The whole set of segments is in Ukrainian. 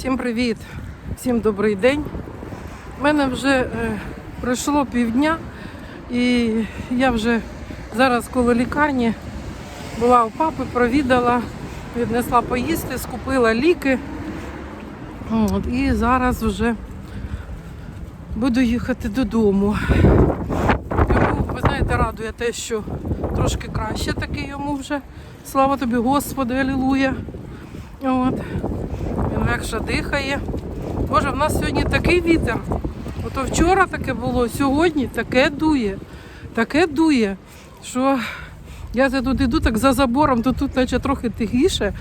Всім привіт, всім добрий день. У мене вже е, пройшло півдня, і я вже зараз коло лікарні була у папи, провідала, віднесла поїсти, скупила ліки. От, і зараз вже буду їхати додому. Йому, ви знаєте, радує те, що трошки краще таки йому вже. Слава тобі, Господи, алілуя. От. Легше дихає. Боже, в нас сьогодні такий вітер. Ото вчора таке було, сьогодні таке дує, таке дує, що я тут іду так за забором, то тут наче трохи тихіше,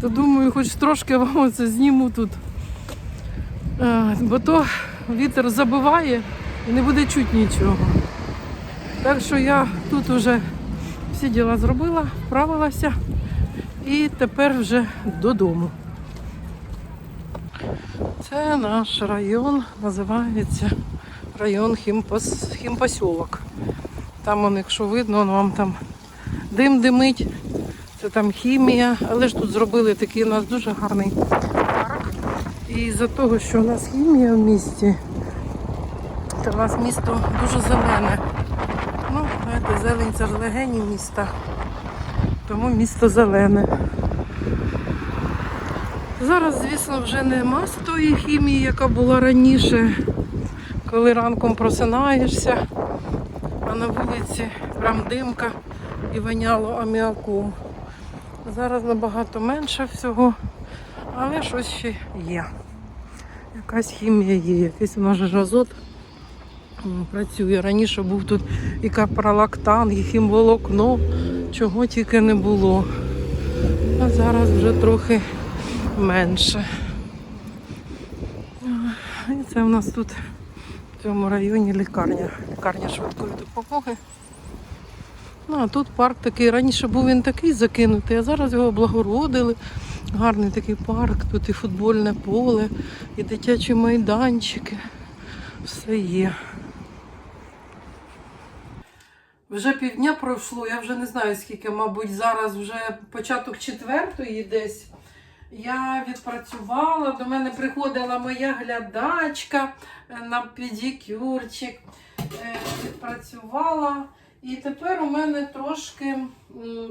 то думаю, хоч трошки вам це зніму тут. Е, Бо то вітер забиває і не буде чути нічого. Так що я тут вже всі діла зробила, вправилася і тепер вже додому. Це наш район, називається район Хімпос, Хімпосьолок. Там, он, якщо видно, он вам там дим димить, це там хімія, але ж тут зробили такий у нас дуже гарний парк. І за того, що у нас хімія в місті, то у нас місто дуже зелене. Ну, знаєте, зелень це ж легені міста, тому місто зелене. Зараз, звісно, вже нема з тої хімії, яка була раніше, коли ранком просинаєшся, а на вулиці прям димка і воняло аміаком. Зараз набагато менше всього, але щось ще є. Якась хімія є, якийсь ж азот працює. Раніше був тут і капролактан, і хімволокно, чого тільки не було. А зараз вже трохи менше. Це у нас тут в цьому районі лікарня. Лікарня швидкої допомоги. Ну, а тут парк такий. Раніше був він такий закинутий, а зараз його облагородили. Гарний такий парк, тут і футбольне поле, і дитячі майданчики. Все є. Вже півдня пройшло, я вже не знаю скільки, мабуть, зараз вже початок четвертої десь. Я відпрацювала, до мене приходила моя глядачка е, на педикюрчик. Е, Відпрацювала. І тепер у мене трошки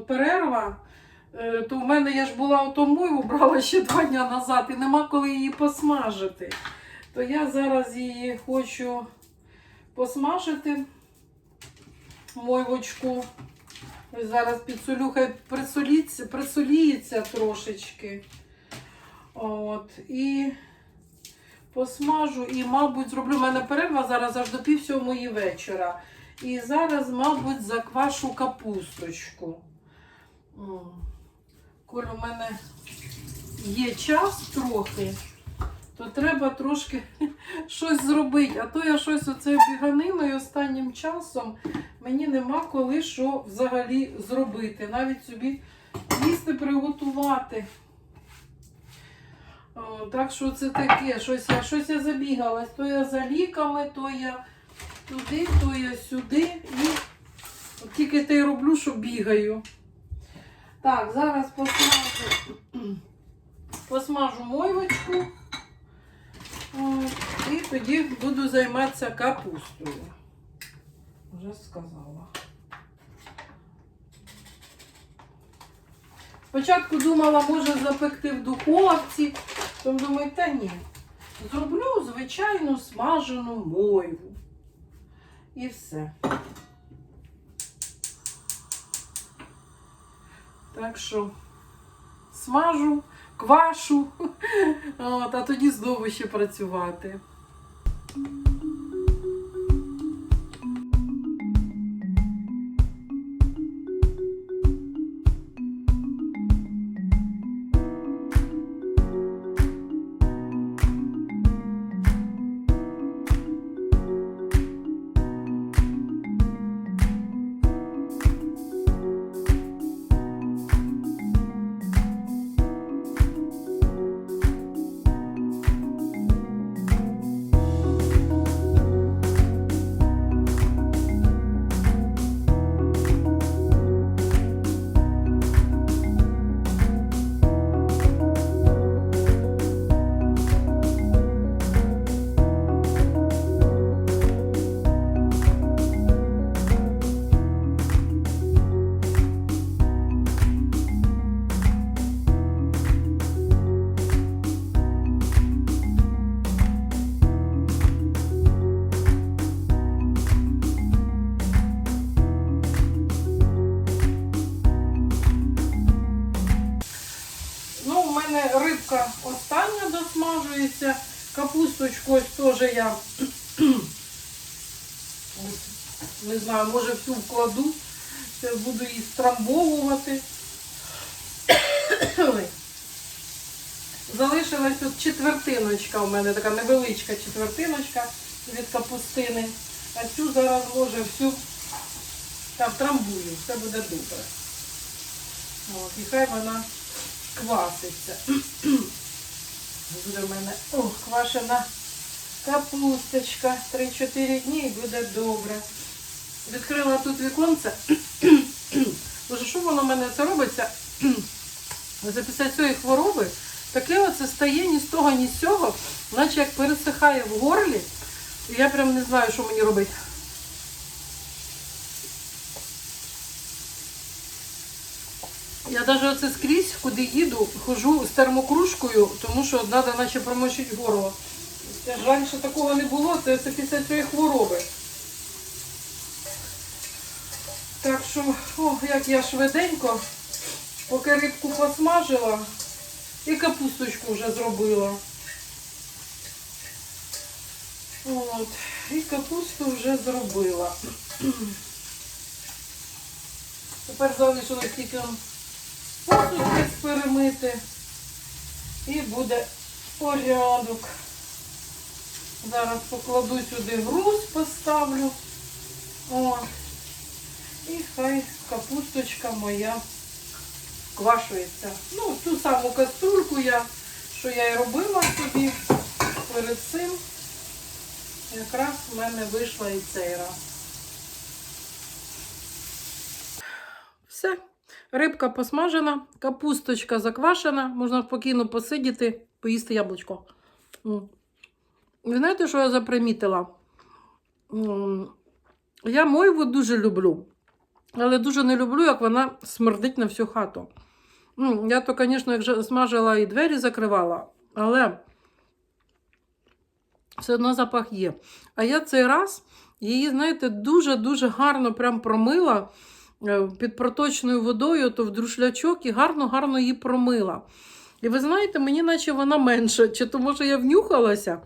перерва. Е, То в мене я ж була ото мойву брала ще два дні назад і нема коли її посмажити. То я зараз її хочу посмажити мойвочку. Зараз підсолю, хай присоліться, присоліється трошечки. От, і посмажу, і, мабуть, зроблю У мене перерва зараз аж до пів сьомої вечора. І зараз, мабуть, заквашу капусточку. М. Коль у мене є час трохи, то треба трошки щось зробити. А то я щось оце біганиною останнім часом мені нема коли що взагалі зробити. Навіть собі їсти приготувати. Так що це таке, щось я, щось я забігалась. То я за ліками, то я туди, то я сюди. І от тільки те й роблю, що бігаю. Так, зараз посмажу, посмажу мойвочку. І тоді буду займатися капустою. Вже сказала. Спочатку думала, може запекти в духовці, потім думаю, та ні. Зроблю звичайну смажену мойву. І все. Так що смажу, квашу, а тоді знову ще працювати. Готується. Капусточку ось теж я ось, не знаю, може всю вкладу. Це буду її страмбовувати. Залишилась от четвертиночка у мене, така невеличка четвертиночка від капустини. А цю зараз може всю та втрамбую, все буде добре. От, і хай вона кваситься. Буде в мене о, квашена капусточка. 3-4 дні і буде добре. Відкрила тут віконце. Боже, що воно в мене це робиться? Це після цієї хвороби таке оце стає ні з того, ні з цього, наче як пересихає в горлі. І я прям не знаю, що мені робити. Я навіть оце скрізь, куди їду, хожу з термокружкою, тому що треба наче промочити горло. Раніше такого не було, це все після цієї хвороби. Так що, о, як я швиденько, поки рибку посмажила і капусточку вже зробила. От, і капусту вже зробила. Тепер залишилось тільки посуд весь перемити. І буде порядок. Зараз покладу сюди груз, поставлю. О. І хай капусточка моя квашується. Ну, ту саму каструльку я, що я і робила собі перед цим. Якраз в мене вийшла і цей раз. Все. Рибка посмажена, капусточка заквашена, можна спокійно посидіти, поїсти яблучко. Ви знаєте, що я запримітила? Я мойву дуже люблю, але дуже не люблю, як вона смердить на всю хату. Я то, звісно, як смажила і двері закривала, але все одно запах є. А я цей раз її, знаєте, дуже-дуже гарно прям промила під проточною водою, то в друшлячок і гарно-гарно її промила. І ви знаєте, мені наче вона менше, чи то може я внюхалася,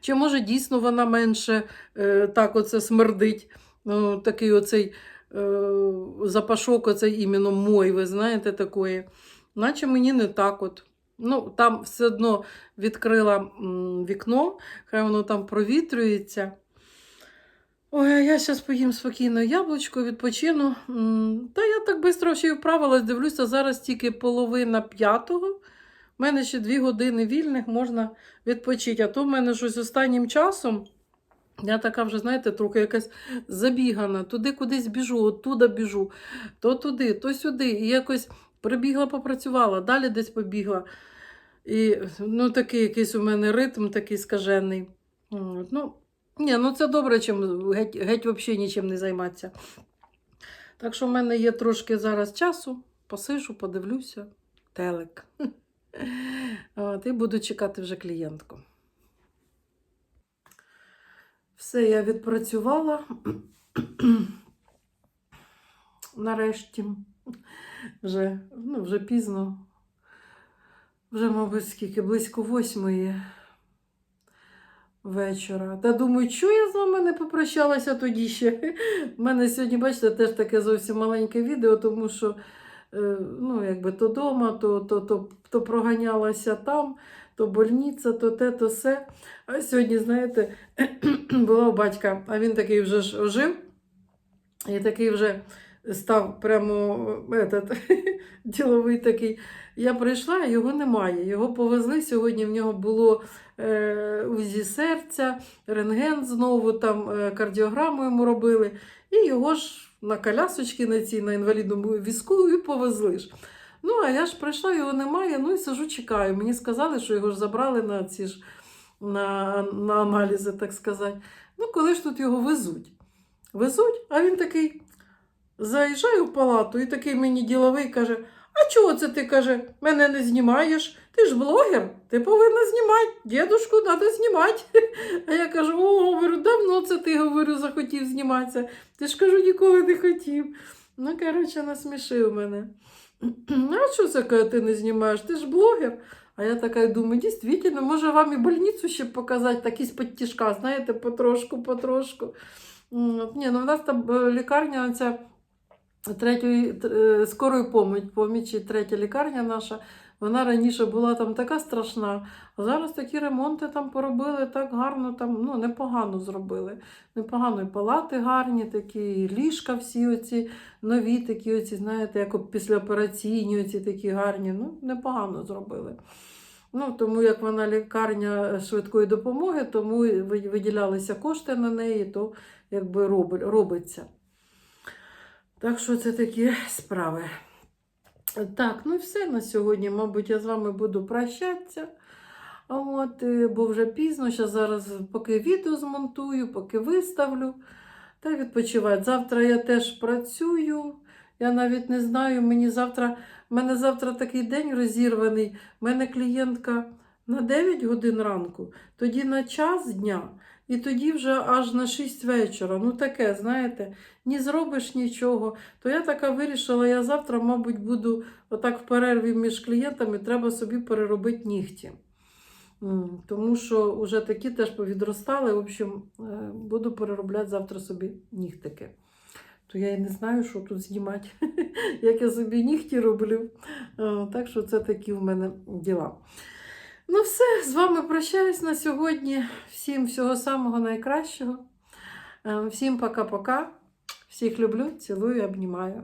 чи може дійсно вона менше е, так оце смердить. Ну, такий оцей е, запашок, оцей іменно мой, ви знаєте, такої. Наче мені не так от. Ну, там все одно відкрила вікно, хай воно там провітрюється. Ой, я зараз поїм спокійно яблучко, відпочину. Та я так швидко ще й вправилась, дивлюся, зараз тільки половина п'ятого. У мене ще дві години вільних можна відпочити. А то в мене щось останнім часом. Я така вже, знаєте, трохи якась забігана. Туди кудись біжу, оттуда біжу, то туди, то сюди. І якось прибігла, попрацювала, далі десь побігла. І ну, такий якийсь у мене ритм такий скажений. Ну, ні, ну це добре, чим геть, геть взагалі нічим не займатися. Так що в мене є трошки зараз часу, посижу, подивлюся, телек. От, і буду чекати вже клієнтку. Все, я відпрацювала. Нарешті. Вже, ну, вже пізно. Вже, мабуть, скільки, близько восьмої вечора. Та думаю, що я з вами не попрощалася тоді ще. У мене сьогодні, бачите, теж таке зовсім маленьке відео, тому що е, ну, якби то дома, то, то, то, то проганялася там, то больниця, то те, то все. А сьогодні, знаєте, була у батька, а він такий вже ж ожив, і такий вже став прямо этот, діловий такий. Я прийшла, його немає. Його повезли. Сьогодні в нього було е, УЗІ серця, рентген знову, там е, кардіограму йому робили. І його ж на колясочки на цій, на інвалідному візку і повезли ж. Ну, а я ж прийшла, його немає, ну і сижу, чекаю. Мені сказали, що його ж забрали на ці ж на, на аналізи, так сказати. Ну, коли ж тут його везуть? Везуть, а він такий заїжджає в палату і такий мені діловий каже: А чого це ти каже, мене не знімаєш? Ти ж блогер, ти повинна знімати. Дідушку треба знімати. А я кажу: о, говорю, давно це ти говорю, захотів зніматися. Ти ж кажу, ніколи не хотів. Ну, коротше, насмішив мене. А що це, каже, ти не знімаєш? Ти ж блогер. А я така думаю, дійсно, може вам і больницю ще показати, так із підтяжка, знаєте, потрошку, потрошку. Ні, ну в нас там е, лікарня ця третьої е, скорої помічі, третя лікарня наша. Вона раніше була там така страшна, а зараз такі ремонти там поробили так гарно, там, ну, непогано зробили. Непогано і палати гарні, такі, і ліжка всі оці нові, такі оці, знаєте, як післяопераційні, оці такі гарні. Ну, непогано зробили. Ну, тому як вона лікарня швидкої допомоги, тому виділялися кошти на неї, то якби роби- робиться. Так що це такі справи. Так, ну і все на сьогодні. Мабуть, я з вами буду прощатися. От, е, бо вже пізно, ще зараз поки відео змонтую, поки виставлю. Та відпочивати. Завтра я теж працюю. Я навіть не знаю, мені завтра, в мене завтра такий день розірваний. У мене клієнтка на 9 годин ранку, тоді на час дня, і тоді вже аж на 6 вечора. Ну таке, знаєте, не зробиш нічого. То я така вирішила, я завтра, мабуть, буду отак в перерві між клієнтами, треба собі переробити нігті. Тому що вже такі теж повідростали. В общем, е, буду переробляти завтра собі нігтики. То я і не знаю, що тут знімати, як я собі нігті роблю. Е, Так що це такі в мене діла. Ну, все, з вами прощаюсь на сьогодні. Всім всього самого найкращого. Е, Всім пока-пока. Всіх люблю, цілую, обнімаю.